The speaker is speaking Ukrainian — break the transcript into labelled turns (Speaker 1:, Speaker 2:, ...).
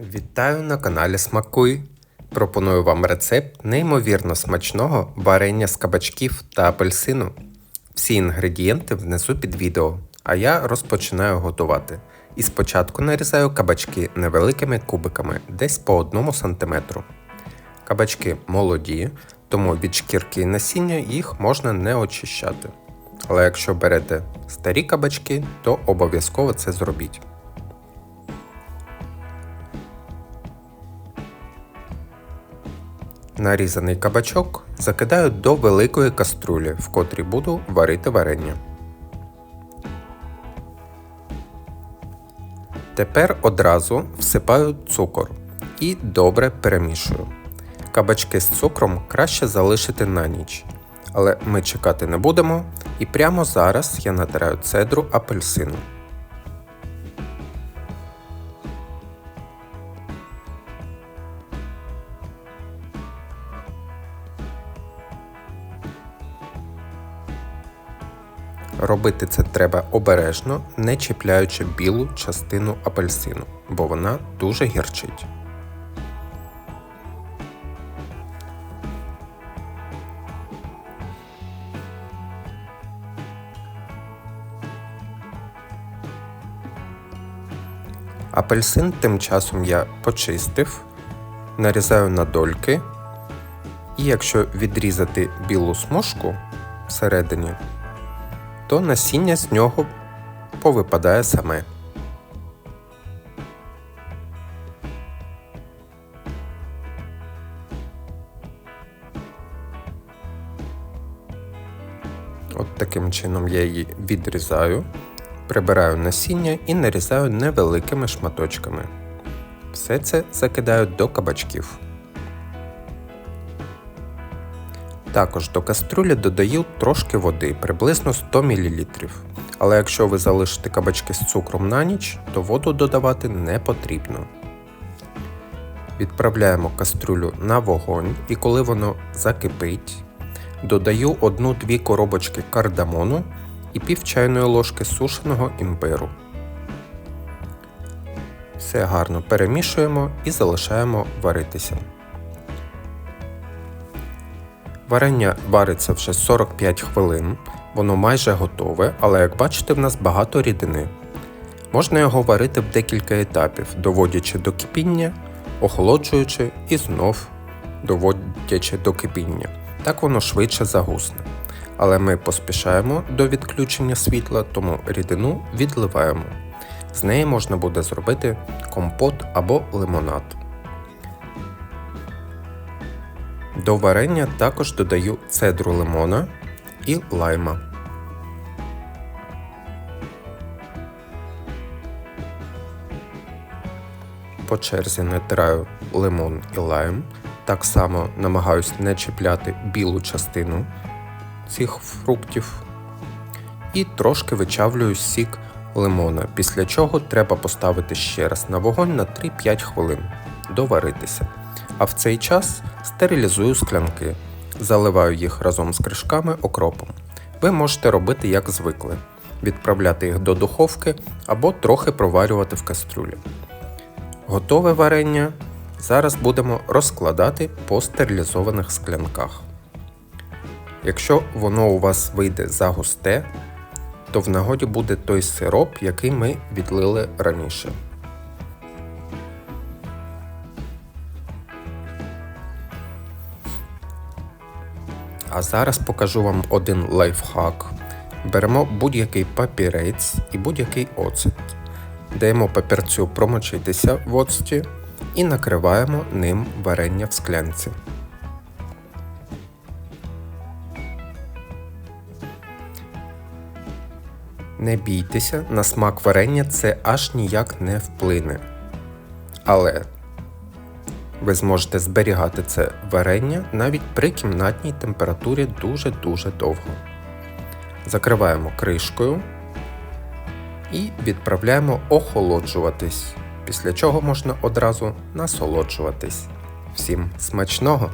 Speaker 1: Вітаю на каналі Смакуй! Пропоную вам рецепт неймовірно смачного варення з кабачків та апельсину. Всі інгредієнти внизу під відео, а я розпочинаю готувати. І спочатку нарізаю кабачки невеликими кубиками, десь по 1 см. Кабачки молоді, тому від шкірки і насіння їх можна не очищати. Але якщо берете старі кабачки, то обов'язково це зробіть. Нарізаний кабачок закидаю до великої каструлі, в котрій буду варити варення. Тепер одразу всипаю цукор і добре перемішую. Кабачки з цукром краще залишити на ніч, але ми чекати не будемо і прямо зараз я натираю цедру апельсину. Робити це треба обережно, не чіпляючи білу частину апельсину, бо вона дуже гірчить. Апельсин тим часом я почистив, нарізаю на дольки, і якщо відрізати білу смужку всередині, то насіння з нього повипадає саме. От таким чином я її відрізаю, прибираю насіння і нарізаю невеликими шматочками. Все це закидаю до кабачків. Також до каструлі додаю трошки води, приблизно 100 мл. Але якщо ви залишите кабачки з цукром на ніч, то воду додавати не потрібно. Відправляємо каструлю на вогонь і коли воно закипить, додаю 1-2 коробочки кардамону і пів чайної ложки сушеного імбиру. Все гарно перемішуємо і залишаємо варитися. Варення вариться вже 45 хвилин, воно майже готове, але як бачите, в нас багато рідини. Можна його варити в декілька етапів, доводячи до кипіння, охолоджуючи і знов доводячи до кипіння. Так воно швидше загусне. Але ми поспішаємо до відключення світла, тому рідину відливаємо. З неї можна буде зробити компот або лимонад. До варення також додаю цедру лимона і лайма. По черзі натираю лимон і лайм. Так само намагаюсь не чіпляти білу частину цих фруктів. І трошки вичавлюю сік лимона, після чого треба поставити ще раз на вогонь на 3-5 хвилин доваритися. А в цей час стерилізую склянки, заливаю їх разом з кришками окропом. Ви можете робити як звикли, відправляти їх до духовки або трохи проварювати в кастрюлі. Готове варення зараз будемо розкладати по стерилізованих склянках. Якщо воно у вас вийде загусте, то в нагоді буде той сироп, який ми відлили раніше. А зараз покажу вам один лайфхак. Беремо будь-який папірець і будь-який оцет. Даємо папірцю промочитися в оцеті і накриваємо ним варення в склянці. Не бійтеся, на смак варення це аж ніяк не вплине. Але ви зможете зберігати це варення навіть при кімнатній температурі дуже-дуже довго. Закриваємо кришкою і відправляємо охолоджуватись, після чого можна одразу насолоджуватись. Всім смачного!